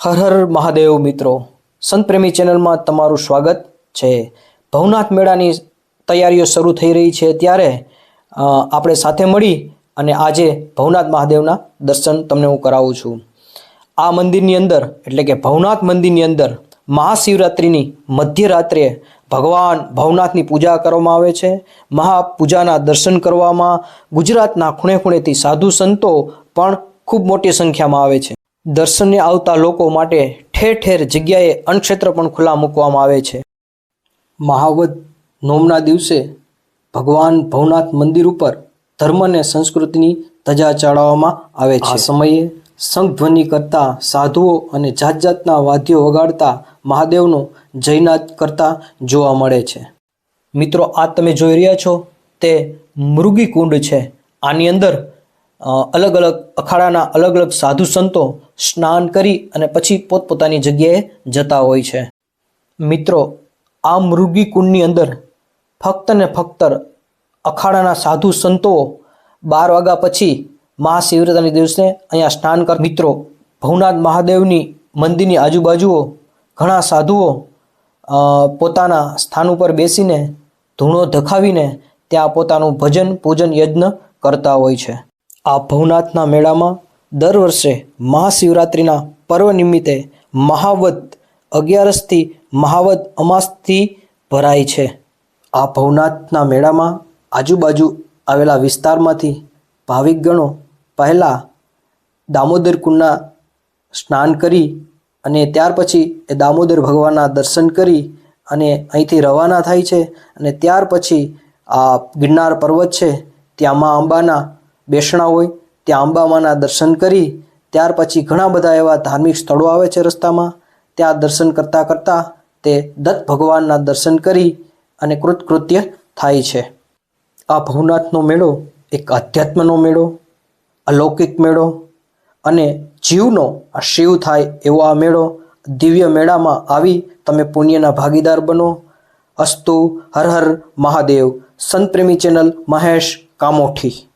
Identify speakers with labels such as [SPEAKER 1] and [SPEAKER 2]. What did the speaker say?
[SPEAKER 1] હર હર મહાદેવ મિત્રો. સંત પ્રેમી ચેનલમાં તમારું સ્વાગત છે. ભવનાથ મેળાની તૈયારીઓ શરૂ થઈ રહી છે ત્યારે આપણે સાથે મળી અને આજે ભવનાથ મહાદેવના દર્શન તમને હું કરાવું છું. આ મંદિરની અંદર, એટલે કે ભવનાથ મંદિરની અંદર મહાશિવરાત્રિની મધ્યરાત્રે ભગવાન ભવનાથની પૂજા કરવામાં આવે છે. મહાપૂજાના દર્શન કરવામાં ગુજરાતના ખૂણે ખૂણેથી સાધુ સંતો પણ ખૂબ મોટી સંખ્યામાં આવે છે. દર્શને આવતા લોકો માટે ઠેર ઠેર જગ્યાએ અન્નક્ષેત્ર પણ ખુલ્લા મૂકવામાં આવે છે. મહાવદ નોમના દિવસે ભગવાન ભવનાથ મંદિર ઉપર ધર્મ અને સંસ્કૃતિની ધજા ચડાવવામાં આવે છે. આ સમયે શંખધ્વનિ કરતા સાધુઓ અને જાત જાતના વાદ્યો વગાડતા મહાદેવનો જયનાદ કરતા જોવા મળે છે. મિત્રો આ તમે જોઈ રહ્યા છો તે મૃગી કુંડ છે. આની અંદર અલગ અલગ અખાડાના અલગ અલગ સાધુ સંતો સ્નાન કરી અને પછી પોતપોતાની જગ્યાએ જતા હોય છે. મિત્રો, આ મૃગી કુંડની અંદર ફક્ત ને ફક્ત અખાડાના સાધુ સંતો બાર વાગ્યા પછી મહાશિવરાત્રિના દિવસે અહીંયા સ્નાન કર મિત્રો, ભવનાથ મહાદેવની મંદિરની આજુબાજુઓ ઘણા સાધુઓ પોતાના સ્થાન ઉપર બેસીને ધૂણો ધખાવીને ત્યાં પોતાનું ભજન પૂજન યજ્ઞ કરતા હોય છે. આ ભવનાથના મેળામાં દર વર્ષે મહાશિવરાત્રિના પર્વ નિમિત્તે મહાવત અગિયારસથી મહાવત અમાસથી ભરાય છે. આ ભવનાથના મેળામાં આજુબાજુ આવેલા વિસ્તારમાંથી ભાવિકગણો પહેલાં દામોદર કુંડના સ્નાન કરી અને ત્યાર પછી એ દામોદર ભગવાનના દર્શન કરી અને અહીંથી રવાના થાય છે અને ત્યાર પછી આ ગિરનાર પર્વત છે. ત્યાં મા અંબાના બેસણા હોય, ત્યાં અંબામાના દર્શન કરી, ત્યાર પછી ઘણા બધા એવા ધાર્મિક સ્થળો આવે છે રસ્તામાં. ત્યાં દર્શન કરતાં કરતાં તે દત્ત ભગવાનના દર્શન કરી અને કૃતકૃત્ય થાય છે. આ ભવનાથનો મેળો એક આધ્યાત્મનો મેળો, અલૌકિક મેળો અને જીવનો આ શિવ થાય એવો આ મેળો દિવ્ય મેળામાં આવી તમે પુણ્યના ભાગીદાર બનો. અસ્તુ હર હર મહાદેવ. સંત પ્રેમી ચેનલ મહેશ કામોઠી.